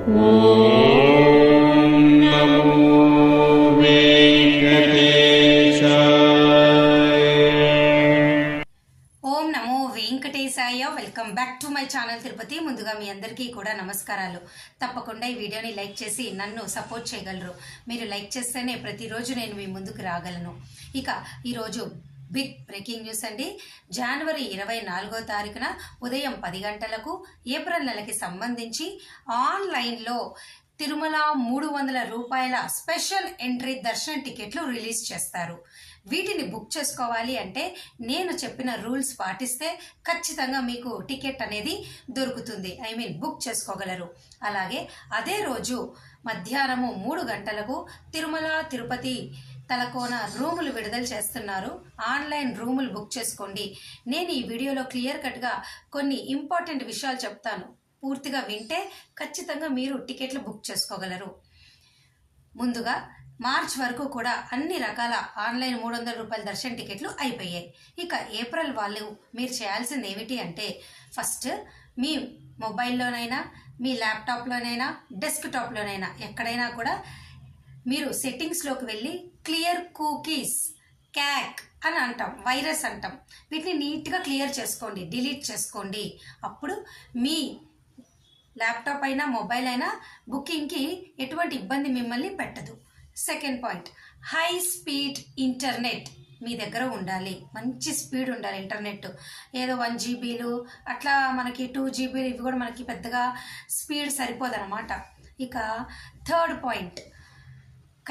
ఓం నమో వెంకటేశాయ. Welcome back to my channel Tirupati. ముందుగా మీ అందరికీ కూడా నమస్కారాలు. తప్పకుండా ఈ వీడియోని లైక్ చేసి నన్ను సపోర్ట్ చేయగలరు. మీరు లైక్ చేస్తేనే ప్రతిరోజు నేను మీ ముందుకు రాగలను. ఇక ఈరోజు బిగ్ బ్రేకింగ్ న్యూస్ అండి. జనవరి ఇరవై నాలుగో తారీఖున ఉదయం పది గంటలకు ఏప్రిల్ నెలకి సంబంధించి ఆన్లైన్లో తిరుమల మూడు వందల రూపాయల స్పెషల్ ఎంట్రీ దర్శన టికెట్లు రిలీజ్ చేస్తారు. వీటిని బుక్ చేసుకోవాలి అంటే నేను చెప్పిన రూల్స్ పాటిస్తే ఖచ్చితంగా మీకు టికెట్ అనేది దొరుకుతుంది. ఐ మీన్ బుక్ చేసుకోగలరు. అలాగే అదే రోజు మధ్యాహ్నము మూడు గంటలకు తిరుమల తిరుపతి తలకోన రూములు విడుదల చేస్తున్నారు. ఆన్లైన్ రూములు బుక్ చేసుకోండి. నేను ఈ వీడియోలో క్లియర్ కట్గా కొన్ని ఇంపార్టెంట్ విషయాలు చెప్తాను. పూర్తిగా వింటే ఖచ్చితంగా మీరు టికెట్లు బుక్ చేసుకోగలరు. ముందుగా మార్చ్ వరకు కూడా అన్ని రకాల ఆన్లైన్ మూడు వందల రూపాయల దర్శన టికెట్లు అయిపోయాయి. ఇక ఏప్రిల్ వాళ్ళు మీరు చేయాల్సింది ఏమిటి అంటే ఫస్ట్ మీ మొబైల్లోనైనా మీ ల్యాప్టాప్లోనైనా డెస్క్టాప్లోనైనా ఎక్కడైనా కూడా మీరు సెట్టింగ్స్లోకి వెళ్ళి క్లియర్ కుకీస్ క్యాక్ అని అంటాం వైరస్ అంటాం. వీటిని నీట్గా క్లియర్ చేసుకోండి డిలీట్ చేసుకోండి. అప్పుడు మీ ల్యాప్టాప్ అయినా మొబైల్ అయినా బుకింగ్కి ఎటువంటి ఇబ్బంది మిమ్మల్ని పెట్టదు. Second point high speed internet మీ దగ్గర ఉండాలి. మంచి స్పీడ్ ఉండాలి ఇంటర్నెట్. ఏదో వన్ జీబీలు అట్లా మనకి టూ జీబీలు ఇవి కూడా మనకి పెద్దగా స్పీడ్ సరిపోదన్నమాట. ఇక థర్డ్ పాయింట్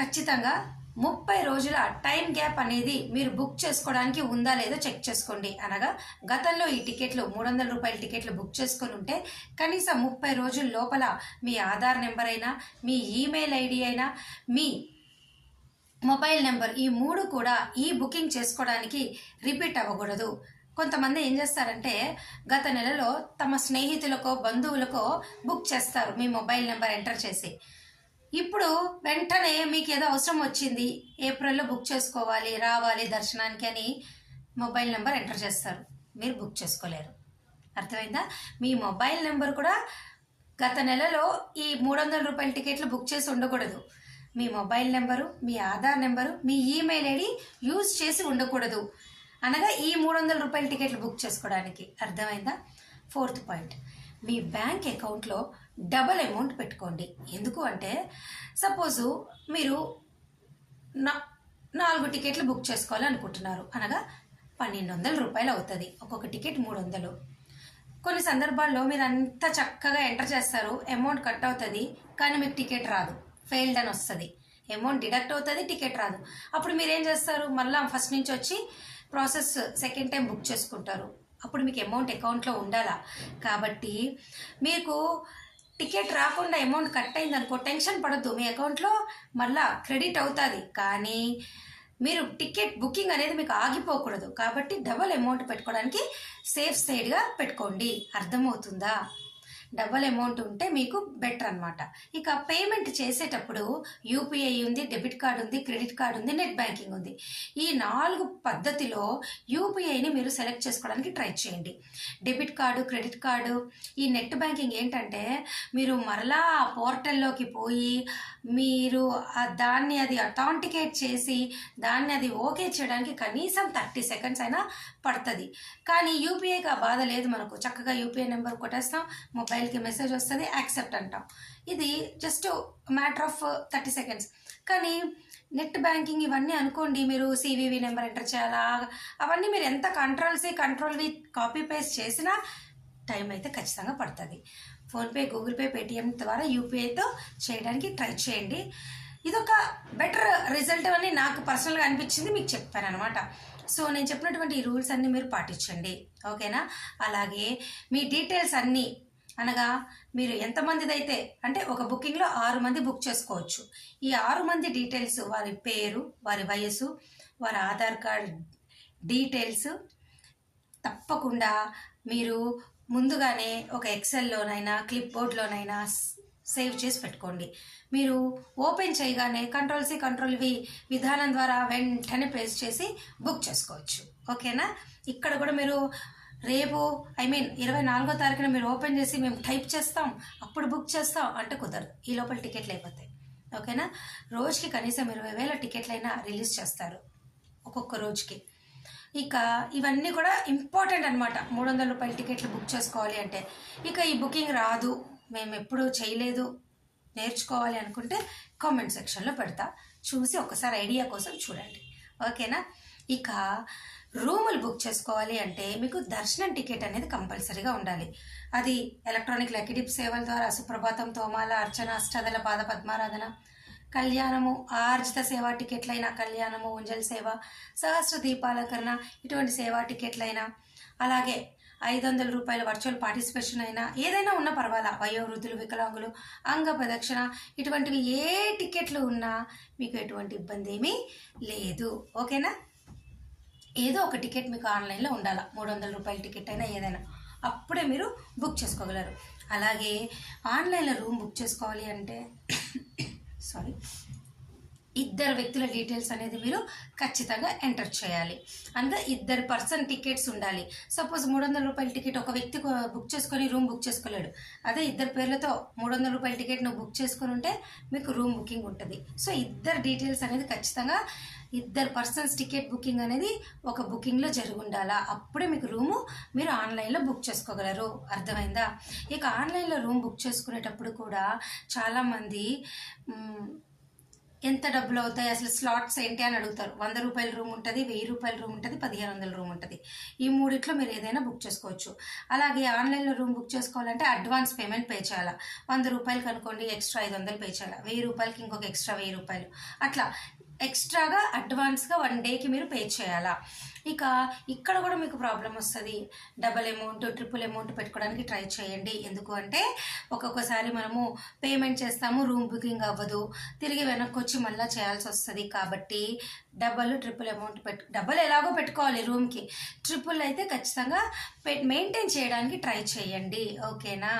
ఖచ్చితంగా ముప్పై రోజుల టైం గ్యాప్ అనేది మీరు బుక్ చేసుకోవడానికి ఉందా లేదో చెక్ చేసుకోండి. అనగా గతంలో ఈ టికెట్లు మూడు వందల రూపాయల టికెట్లు బుక్ చేసుకొని ఉంటే కనీసం ముప్పై రోజుల లోపల మీ ఆధార్ నెంబర్ అయినా మీ ఈమెయిల్ ఐడి అయినా మీ మొబైల్ నెంబర్ ఈ మూడు కూడా ఈ బుకింగ్ చేసుకోవడానికి రిపీట్ అవ్వకూడదు. కొంతమంది ఏం చేస్తారంటే గత నెలలో తమ స్నేహితులకో బంధువులకో బుక్ చేస్తారు మీ మొబైల్ నెంబర్ ఎంటర్ చేసి. ఇప్పుడు వెంటనే మీకు ఏదో అవసరం వచ్చింది ఏప్రిల్లో బుక్ చేసుకోవాలి రావాలి దర్శనానికి అని మొబైల్ నెంబర్ ఎంటర్ చేస్తారు. మీరు బుక్ చేసుకోలేరు. అర్థమైందా? మీ మొబైల్ నెంబర్ కూడా గత నెలలో ఈ మూడు వందల రూపాయల టికెట్లు బుక్ చేసి ఉండకూడదు. మీ మొబైల్ నెంబరు మీ ఆధార్ నెంబరు మీ ఈమెయిల్ ఐడి యూజ్ చేసి ఉండకూడదు. అనగా ఈ మూడు వందల రూపాయల టికెట్లు బుక్ చేసుకోవడానికి. అర్థమైందా? Fourth point. మీ బ్యాంక్ అకౌంట్లో డబల్ అమౌంట్ పెట్టుకోండి. ఎందుకు అంటే సపోజు మీరు నా నాలుగు టికెట్లు బుక్ చేసుకోవాలి అనుకుంటున్నారు. అనగా పన్నెండు వందల రూపాయలు అవుతుంది. ఒక్కొక్క టికెట్ మూడు వందలు. కొన్ని సందర్భాల్లో మీరు అంత చక్కగా ఎంటర్ చేస్తారు అమౌంట్ కట్ అవుతుంది కానీ మీకు టికెట్ రాదు. ఫెయిల్డ్ అని వస్తుంది. అమౌంట్ డిడక్ట్ అవుతుంది టికెట్ రాదు. అప్పుడు మీరు ఏం చేస్తారు? మళ్ళీ ఫస్ట్ నుంచి వచ్చి ప్రాసెస్ సెకండ్ టైం బుక్ చేసుకుంటారు. అప్పుడు మీకు అమౌంట్ అకౌంట్లో ఉండాలా? కాబట్టి మీకు టికెట్ రాకుండా అమౌంట్ కట్ అయింది అనుకో టెన్షన్ పడద్దు. మీ అకౌంట్లో మళ్ళా క్రెడిట్ అవుతుంది. కానీ మీరు టికెట్ బుకింగ్ అనేది మీకు ఆగిపోకూడదు. కాబట్టి డబల్ అమౌంట్ పెట్టుకోవడానికి సేఫ్ సైడ్గా పెట్టుకోండి. అర్థమవుతుందా? డబల్ అమౌంట్ ఉంటే మీకు బెటర్ అనమాట ఇక పేమెంట్ చేసేటప్పుడు యూపీఐ ఉంది డెబిట్ కార్డు ఉంది క్రెడిట్ కార్డు ఉంది నెట్ బ్యాంకింగ్ ఉంది. ఈ నాలుగు పద్ధతిలో యూపీఐని మీరు సెలెక్ట్ చేసుకోవడానికి ట్రై చేయండి. డెబిట్ కార్డు క్రెడిట్ కార్డు ఈ నెట్ బ్యాంకింగ్ ఏంటంటే మీరు మరలా ఆ పోర్టల్లోకి పోయి మీరు దాన్ని అది అథాంటికేట్ చేసి దాన్ని అది ఓకే చేయడానికి కనీసం థర్టీ సెకండ్స్ అయినా పడుతుంది. కానీ యూపీఐకి ఆ బాధ లేదు మనకు. చక్కగా యూపీఐ నెంబర్ కొట్టేస్తాం మొబైల్కి మెసేజ్ వస్తుంది యాక్సెప్ట్ అంటాం. ఇది just matter of thirty seconds. కానీ నెట్ బ్యాంకింగ్ ఇవన్నీ అనుకోండి మీరు సివివి నెంబర్ ఎంటర్ చేయాలా? అవన్నీ మీరు ఎంత control C control V copy paste చేసినా టైం అయితే ఖచ్చితంగా పడుతుంది. ఫోన్పే గూగుల్ పే పేటిఎం ద్వారా యూపీఐతో చేయడానికి ట్రై చేయండి. ఇదొక బెటర్ రిజల్ట్ అని నాకు పర్సనల్గా అనిపించింది మీకు చెప్పాను అనమాట సో నేను చెప్పినటువంటి ఈ రూల్స్ అన్నీ మీరు పాటించండి. ఓకేనా? అలాగే మీ డీటెయిల్స్ అన్నీ అనగా మీరు ఎంతమందిదైతే అంటే ఒక బుకింగ్లో ఆరు మంది బుక్ చేసుకోవచ్చు. ఈ ఆరు మంది డీటెయిల్స్ వారి పేరు వారి వయసు వారి ఆధార్ కార్డ్ డీటెయిల్స్ తప్పకుండా మీరు ముందుగానే ఒక ఎక్సెల్లోనైనా క్లిప్ బోర్డ్లోనైనా సేవ్ చేసి పెట్టుకోండి. మీరు ఓపెన్ చేయగానే కంట్రోల్ సి కంట్రోల్ వి విధానం ద్వారా వెంటనే ప్రెస్ చేసి బుక్ చేసుకోవచ్చు. ఓకేనా? ఇక్కడ కూడా మీరు రేపు ఐ మీన్ ఇరవై నాలుగో తారీఖున మీరు ఓపెన్ చేసి మేము టైప్ చేస్తాం అప్పుడు బుక్ చేస్తాం అంటే కుదరదు. ఈ లోపల టికెట్లు అయిపోతాయి. ఓకేనా? రోజుకి కనీసం ఇరవై వేల టికెట్లైనా రిలీజ్ చేస్తారు. ఒక్కొక్క రోజుకి. ఇక ఇవన్నీ కూడా ఇంపార్టెంట్ అనమాట మూడు వందల రూపాయల టికెట్లు బుక్ చేసుకోవాలి అంటే ఇక ఈ బుకింగ్ రాదు. మేము ఎప్పుడూ చేయలేదు. నేర్చుకోవాలి అనుకుంటే కామెంట్ సెక్షన్లో పెడతా. చూసి ఒకసారి ఐడియా కోసం చూడండి. ఓకేనా? ఇక రూములు బుక్ చేసుకోవాలి అంటే మీకు దర్శనం టికెట్ అనేది కంపల్సరీగా ఉండాలి. అది ఎలక్ట్రానిక్ లకిడిప్ సేవల ద్వారా సుప్రభాతం తోమాల అర్చన అష్టదల పాద పద్మారాధన కళ్యాణము ఆర్జిత సేవా టికెట్లైన కళ్యాణము ఉంజల్ సేవ సహస్ర దీపాలంకరణ ఇటువంటి సేవా టికెట్లైనా అలాగే ఐదు వందల రూపాయల వర్చువల్ పార్టిసిపేషన్ అయినా ఏదైనా ఉన్నా పర్వాలా? వయోవృద్ధులు వికలాంగులు అంగ ప్రదక్షిణ ఇటువంటివి ఏ టికెట్లు ఉన్నా మీకు ఎటువంటి ఇబ్బంది ఏమీ లేదు. ఓకేనా? ఏదో ఒక టికెట్ మీకు ఆన్లైన్లో ఉండాలా? మూడు వందల రూపాయల టికెట్ అయినా ఏదైనా. అప్పుడే మీరు బుక్ చేసుకోగలరు. అలాగే ఆన్లైన్లో రూమ్ బుక్ చేసుకోవాలి అంటే sorry. ఇద్దరు వ్యక్తుల డీటెయిల్స్ అనేది మీరు ఖచ్చితంగా ఎంటర్ చేయాలి. అంటే ఇద్దరు పర్సన్ టికెట్స్ ఉండాలి. సపోజ్ మూడు వందల రూపాయల టికెట్ ఒక వ్యక్తి బుక్ uh, చేసుకొని రూమ్ బుక్ చేసుకోలేడు అదే ఇద్దరు పేర్లతో మూడు వందల రూపాయల టికెట్ నువ్వు బుక్ చేసుకుని ఉంటే మీకు రూమ్ బుకింగ్ ఉంటుంది. సో ఇద్దరు డీటెయిల్స్ అనేది ఖచ్చితంగా ఇద్దరు పర్సన్స్ టికెట్ బుకింగ్ అనేది ఒక బుకింగ్లో జరిగి ఉండాలా అప్పుడే మీకు రూము మీరు ఆన్లైన్లో బుక్ చేసుకోగలరు. అర్థమైందా? ఇక ఆన్లైన్లో రూమ్ బుక్ చేసుకునేటప్పుడు కూడా చాలామంది ఎంత డబ్బులు అవుతాయి అసలు స్లాట్స్ ఏంటి అని అడుగుతారు. వంద రూపాయల రూమ్ ఉంటుంది వెయ్యి రూపాయల రూమ్ ఉంటుంది పదిహేను వందల రూమ్ ఉంటుంది. ఈ మూడిట్లో మీరు ఏదైనా బుక్ చేసుకోవచ్చు. అలాగే ఆన్లైన్లో రూమ్ బుక్ చేసుకోవాలంటే అడ్వాన్స్ పేమెంట్ పే చేయాలా? వంద రూపాయలు అనుకోండి ఎక్స్ట్రా ఐదు వందలు పే చేయాలి? వెయ్యి రూపాయలకి ఇంకొక ఎక్స్ట్రా వెయ్యి రూపాయలు. అట్లా ఎక్స్ట్రాగా అడ్వాన్స్గా వన్ డేకి మీరు పే చేయాలా? ఇక ఇక్కడ కూడా మీకు ప్రాబ్లం వస్తుంది. డబల్ అమౌంట్ ట్రిపుల్ అమౌంట్ పెట్టుకోవడానికి ట్రై చేయండి. ఎందుకు అంటే ఒక్కొక్కసారి మనము పేమెంట్ చేస్తాము రూమ్ బుకింగ్ అవ్వదు. తిరిగి వెనక్కి వచ్చి మళ్ళీ చేయాల్సి వస్తుంది. కాబట్టి డబల్ ట్రిపుల్ అమౌంట్ పెట్టు డబల్ ఎలాగో పెట్టుకోవాలి రూమ్కి. ట్రిపుల్ అయితే ఖచ్చితంగా మెయింటైన్ చేయడానికి ట్రై చేయండి. ఓకేనా?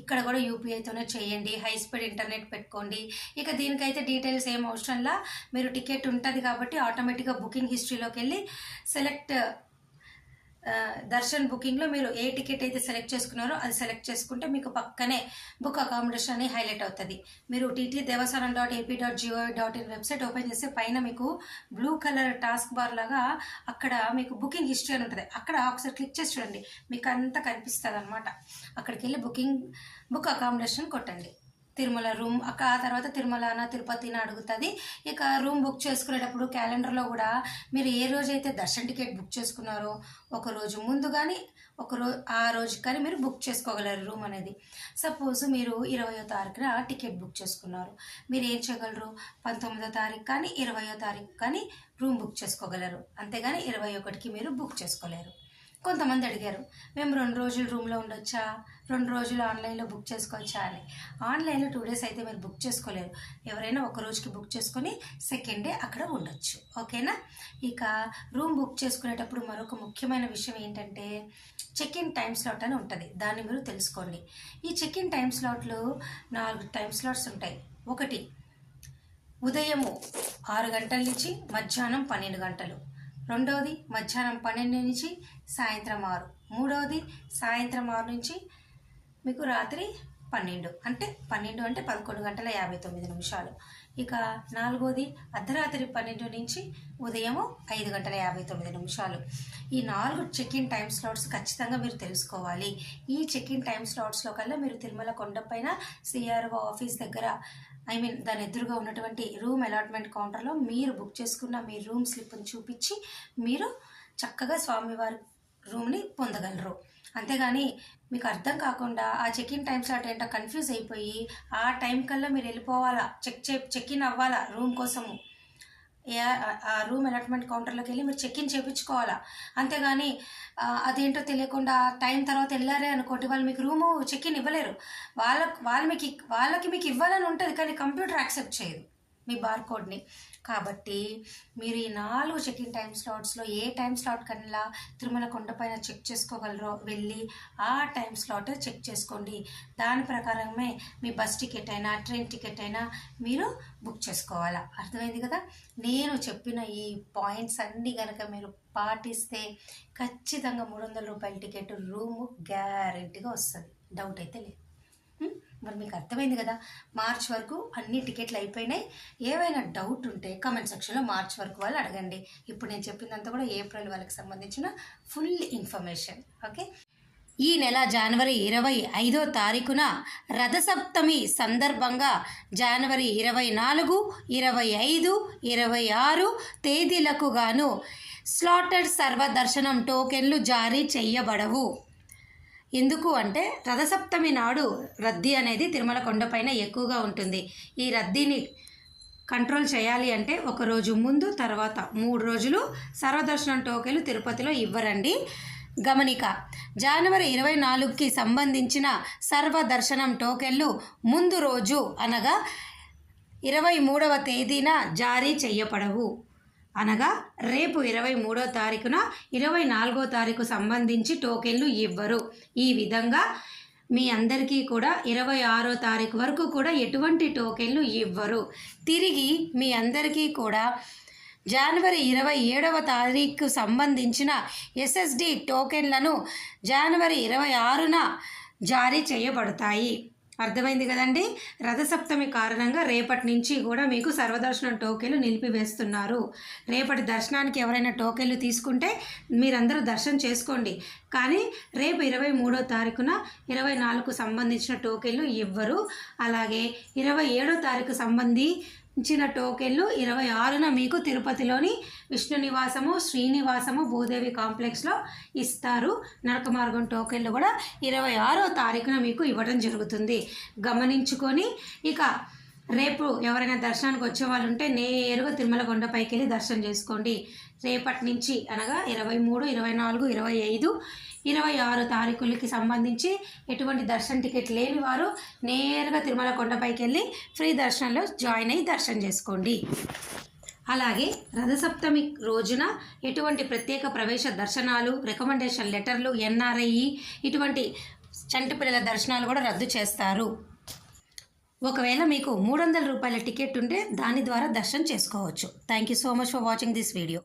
ఇక్కడ కూడా యూపీఐతోనే చేయండి. హై స్పీడ్ ఇంటర్నెట్ పెట్టుకోండి. ఇక దీనికైతే డీటెయిల్స్ ఏం అవసరంలా మీరు టికెట్ ఉంటుంది కాబట్టి ఆటోమేటిక్గా బుకింగ్ హిస్టరీలోకి వెళ్ళి సెలెక్ట్ దర్శన్ బుకింగ్లో మీరు ఏ టికెట్ అయితే సెలెక్ట్ చేసుకున్నారో అది సెలెక్ట్ చేసుకుంటే మీకు పక్కనే బుక్ అకామిడేషన్ అని హైలైట్ అవుతుంది. మీరు TT Devasthanam dot AP dot GO dot in website open చేస్తే పైన మీకు బ్లూ కలర్ టాస్క్ బార్ లాగా అక్కడ మీకు బుకింగ్ హిస్టరీ అని ఉంటుంది. అక్కడ ఒకసారి క్లిక్ చేసి చూడండి. మీకు అంతా కనిపిస్తుంది అనమాట అక్కడికి వెళ్ళి బుకింగ్ బుక్ అకామిడేషన్ కొట్టండి. తిరుమల రూమ్. అక్క ఆ తర్వాత తిరుమలన తిరుపతిని అడుగుతుంది. ఇక రూమ్ బుక్ చేసుకునేటప్పుడు క్యాలెండర్లో కూడా మీరు ఏ రోజైతే దర్శన టికెట్ బుక్ చేసుకున్నారో ఒక రోజు ముందు కానీ ఒక రోజు ఆ రోజు కానీ మీరు బుక్ చేసుకోగలరు రూమ్ అనేది. సపోజ్ మీరు ఇరవయో తారీఖున టికెట్ బుక్ చేసుకున్నారు. మీరు ఏం చేయగలరు? పంతొమ్మిదో తారీఖు కానీ ఇరవయో తారీఖు కానీ రూమ్ బుక్ చేసుకోగలరు. అంతేగాని ఇరవై ఒకటికి మీరు బుక్ చేసుకోలేరు. కొంతమంది అడిగారు మేము రెండు రోజులు రూమ్లో ఉండొచ్చా? రెండు రోజులు ఆన్లైన్లో బుక్ చేసుకోవచ్చా? అని. ఆన్లైన్లో టూ డేస్ అయితే మీరు బుక్ చేసుకోలేరు. ఎవరైనా ఒక రోజుకి బుక్ చేసుకొని సెకండ్ డే అక్కడ ఉండొచ్చు. ఓకేనా? ఇక రూమ్ బుక్ చేసుకునేటప్పుడు మరొక ముఖ్యమైన విషయం ఏంటంటే చెక్ ఇన్ టైం స్లాట్ అని ఉంటుంది. దాన్ని మీరు తెలుసుకోండి. ఈ చెక్ ఇన్ టైం స్లాట్లు నాలుగు టైం స్లాట్స్ ఉంటాయి. ఒకటి ఉదయము ఆరు గంటల నుంచి మధ్యాహ్నం పన్నెండు గంటలు. రెండవది మధ్యాహ్నం పన్నెండు నుంచి సాయంత్రం ఆరు. మూడవది సాయంత్రం ఆరు నుంచి మీకు రాత్రి పన్నెండు. అంటే పన్నెండు అంటే పదకొండు గంటల యాభై తొమ్మిది నిమిషాలు. ఇక నాలుగోది అర్ధరాత్రి పన్నెండు నుంచి ఉదయము ఐదు గంటల యాభై తొమ్మిది నిమిషాలు. ఈ నాలుగు చెక్ ఇన్ టైం స్లాట్స్ ఖచ్చితంగా మీరు తెలుసుకోవాలి. ఈ చెక్ ఇన్ టైం స్లాట్స్లో కల్లా మీరు తిరుమల కొండపైన సిఆర్ఓ ఆఫీస్ దగ్గర ఐ మీన్ దాని ఎదురుగా ఉన్నటువంటి రూమ్ అలాట్మెంట్ కౌంటర్లో మీరు బుక్ చేసుకున్న మీ రూమ్ స్లిప్ని చూపించి మీరు చక్కగా స్వామివారి రూమ్ని పొందగలరు. అంతేగాని మీకు అర్థం కాకుండా ఆ చెక్ ఇన్ టైం స్లాట్ ఏంటో కన్ఫ్యూజ్ అయిపోయి ఆ టైం కల్లా మీరు వెళ్ళిపోవాలా? చెక్ చే చెక్ ఇన్ అవ్వాలా రూమ్ కోసము? ఏ- ఆ రూమ్ అలాట్మెంట్ కౌంటర్లోకి వెళ్ళి మీరు చెక్ ఇన్ చేయించుకోవాలా అంతేగాని అదేంటో తెలియకుండా టైం తర్వాత వెళ్ళారే అనుకోండి వాళ్ళు మీకు రూము చెక్ ఇన్ ఇవ్వలేరు. వాళ్ళ వాళ్ళు మీకు వాళ్ళకి మీకు ఇవ్వాలని ఉంటుంది కానీ కంప్యూటర్ యాక్సెప్ట్ చేయదు మీ బార్కోడ్ని కాబట్టి మీరు ఈ నాలుగు చెక్ ఇన్ టైం స్లాట్స్లో ఏ టైం స్లాట్ కన్నా తిరుమల కొండపైన చెక్ చేసుకోగలరో వెళ్ళి ఆ టైం స్లాట్ చెక్ చేసుకోండి. దాని ప్రకారమే మీ బస్ టికెట్ అయినా ట్రైన్ టికెట్ అయినా మీరు బుక్ చేసుకోవాలా. అర్థమైంది కదా? నేను చెప్పిన ఈ పాయింట్స్ అన్నీ కనుక మీరు పాటిస్తే ఖచ్చితంగా మూడు వందల రూపాయల టికెట్ రూము గ్యారెంటీగా వస్తుంది. డౌట్ అయితే లేదు. మరి మీకు అర్థమైంది కదా? మార్చ్ వరకు అన్ని టికెట్లు అయిపోయినాయి. ఏవైనా డౌట్ ఉంటే కామెంట్ సెక్షన్లో మార్చ్ వరకు వాళ్ళు అడగండి. ఇప్పుడు నేను చెప్పిందంతా కూడా ఏప్రిల్ వాళ్ళకి సంబంధించిన ఫుల్ ఇన్ఫర్మేషన్. ఓకే? ఈ నెల జనవరి ఇరవై ఐదో తారీఖున రథసప్తమి సందర్భంగా జనవరి ఇరవై నాలుగు ఇరవై ఐదు ఇరవై ఆరు తేదీలకు గాను స్లాటెడ్ సర్వదర్శనం టోకెన్లు జారీ చేయబడవు. ఎందుకు అంటే రథసప్తమి నాడు రద్దీ అనేది తిరుమల కొండపైన ఎక్కువగా ఉంటుంది. ఈ రద్దీని కంట్రోల్ చేయాలి అంటే ఒక రోజు ముందు తర్వాత మూడు రోజులు సర్వదర్శనం టోకెలు తిరుపతిలో ఇవ్వరండి. గమనిక జనవరి ఇరవై నాలుగుకి సంబంధించిన సర్వదర్శనం టోకెన్లు ముందు రోజు అనగా ఇరవై మూడవ తేదీన జారీ చేయబడవు. అనగా రేపు ఇరవై మూడో తారీఖున ఇరవై నాలుగో తారీఖు సంబంధించి టోకెన్లు ఇవ్వరు. ఈ విధంగా మీ అందరికీ కూడా ఇరవై ఆరో తారీఖు వరకు కూడా ఎటువంటి టోకెన్లు ఇవ్వరు. తిరిగి మీ అందరికీ కూడా జనవరి ఇరవై ఏడవ తారీఖు సంబంధించిన ఎస్ఎస్డి టోకెన్లను జనవరి ఇరవై ఆరున జారీ చేయబడతాయి. అర్థమైంది కదండి? రథసప్తమి కారణంగా రేపటి నుంచి కూడా మీకు సర్వదర్శనం టోకెన్లు నిలిపివేస్తున్నారు. రేపటి దర్శనానికి ఎవరైనా టోకెన్లు తీసుకుంటే మీరందరూ దర్శనం చేసుకోండి. కానీ రేపు ఇరవై మూడో తారీఖున ఇరవై నాలుగుకు సంబంధించిన టోకెన్లు ఇవ్వరు అలాగే ఇరవై ఏడో తారీఖు సంబంధి ఇచ్చిన టోకెన్లు ఇరవై ఆరున మీకు తిరుపతిలోని విష్ణు నివాసము శ్రీనివాసము భూదేవి కాంప్లెక్స్లో ఇస్తారు. నరక మార్గం టోకెన్లు కూడా ఇరవై ఆరో తారీఖున మీకు ఇవ్వడం జరుగుతుంది. గమనించుకొని ఇక రేపు ఎవరైనా దర్శనానికి వచ్చే వాళ్ళు ఉంటే నేరుగా తిరుమల కొండపైకి వెళ్ళి దర్శనం చేసుకోండి. రేపటి నుంచి అనగా ఇరవై మూడు ఇరవై నాలుగు ఇరవై ఐదు ఇరవై ఆరు తారీఖులకి సంబంధించి ఎటువంటి దర్శన టికెట్ లేని వారు నేరుగా తిరుమల కొండపైకి వెళ్ళి ఫ్రీ దర్శనంలో జాయిన్ అయ్యి దర్శనం చేసుకోండి. అలాగే రథసప్తమి రోజున ఎటువంటి ప్రత్యేక ప్రవేశ దర్శనాలు రికమెండేషన్ లెటర్లు ఎన్ఆర్ఐ ఇటువంటి చంటి పిల్లల దర్శనాలు కూడా రద్దు చేస్తారు. ఒకవేళ మీకు మూడు వందల రూపాయల టికెట్ ఉంటే దాని ద్వారా దర్శనం చేసుకోవచ్చు. Thank you so much for watching this video